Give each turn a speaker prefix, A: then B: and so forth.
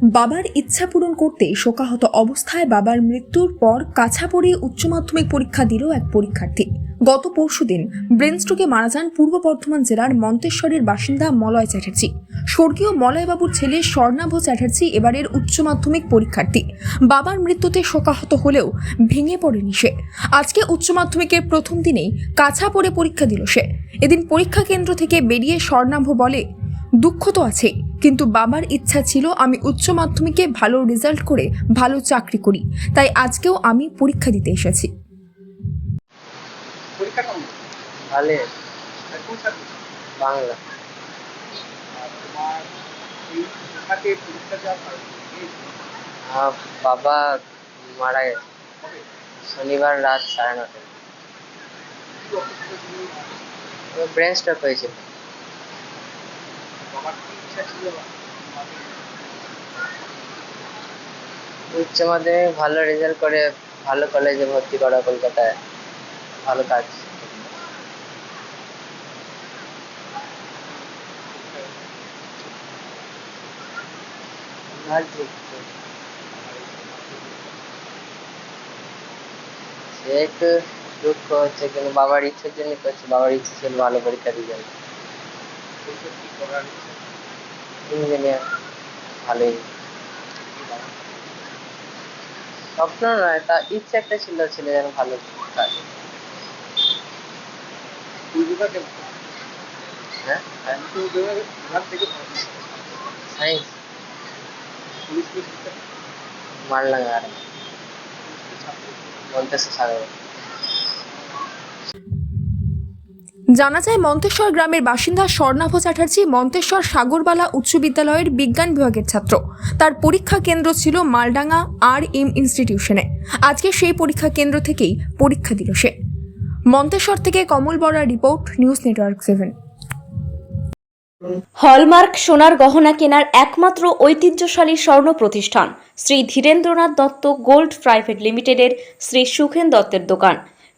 A: বাবার ইচ্ছা পূরণ করতে শোকাহত অবস্থায় বাবার মৃত্যুর পর কাছাপড়ে উচ্চ মাধ্যমিক পরীক্ষা দিল এক পরীক্ষার্থী। গত পরশুদিন ব্রেন স্ট্রোকে মারা যান পূর্ব বর্ধমান জেলার মন্তেশ্বরের বাসিন্দা মলয় চ্যাটার্জি। স্বর্গীয় মলয়বাবুর ছেলে স্বর্ণাভ চ্যাটার্জি এবারের উচ্চ মাধ্যমিক পরীক্ষার্থী। বাবার মৃত্যুতে শোকাহত হলেও ভেঙে পড়েনি সে। আজকে উচ্চ মাধ্যমিকের প্রথম দিনেই কাছা পড়ে পরীক্ষা দিল সে। এদিন পরীক্ষা কেন্দ্র থেকে বেরিয়ে স্বর্ণাভ বলে দুঃখ তো আছে কিন্তু বাবার ইচ্ছা ছিল আমি উচ্চ মাধ্যমিকে ভালো রেজাল্ট করে ভালো চাকরি করি তাই আজকেও আমি পরীক্ষা দিতে এসেছি।
B: বাংলা। বাবা মারা গেছে। শনিবার রাত সাড়ে নটায়? ব্রেন স্ট্রোক হয়েছিল
C: বাবার কি ইচ্ছা ছিল তোমাদের?
B: উচ্চ মাধ্যমিক ভালো রেজাল্ট করে ভালো কলেজে ভর্তি করা কলকাতায়। ভালো কাজ। একটু দুঃখ হচ্ছে, কিন্তু বাবার ইচ্ছের জন্য করছে। বাবার ইচ্ছে ছিল ভালো পরীক্ষা রেজাল্ট ইঞ্জিনিয়ার। ভালোই। স্বপ্ন নয় তা ইচ্ছে একটা ছিল ছেলে যেন ভালো হ্যাঁ?
C: থেকে?
B: সায়েন্স
C: কি শিক্ষা?
B: মারলাঙ্গা আর মন্তেশ্বর সাগর।
A: জানা যায়, মন্তেশ্বর গ্রামের বাসিন্দা স্বর্ণাভ চ্যাটার্জি মন্তেশ্বর সাগরবালা উচ্চ বিদ্যালয়ের বিজ্ঞান বিভাগের ছাত্র। তার পরীক্ষা কেন্দ্র ছিল মালডাঙ্গা আর এম ইনস্টিটিউশনে। আজকে সেই পরীক্ষা কেন্দ্র থেকেই পরীক্ষা দিল সে। মন্তেশ্বর থেকে Kamal Barar report, news network seven.
D: Hallmark সোনার গহনা কেনার একমাত্র ঐতিহ্যশালী স্বর্ণ প্রতিষ্ঠান শ্রী ধীরেন্দ্রনাথ দত্ত গোল্ড প্রাইভেট লিমিটেডের শ্রী সুখেন দত্তের দোকান।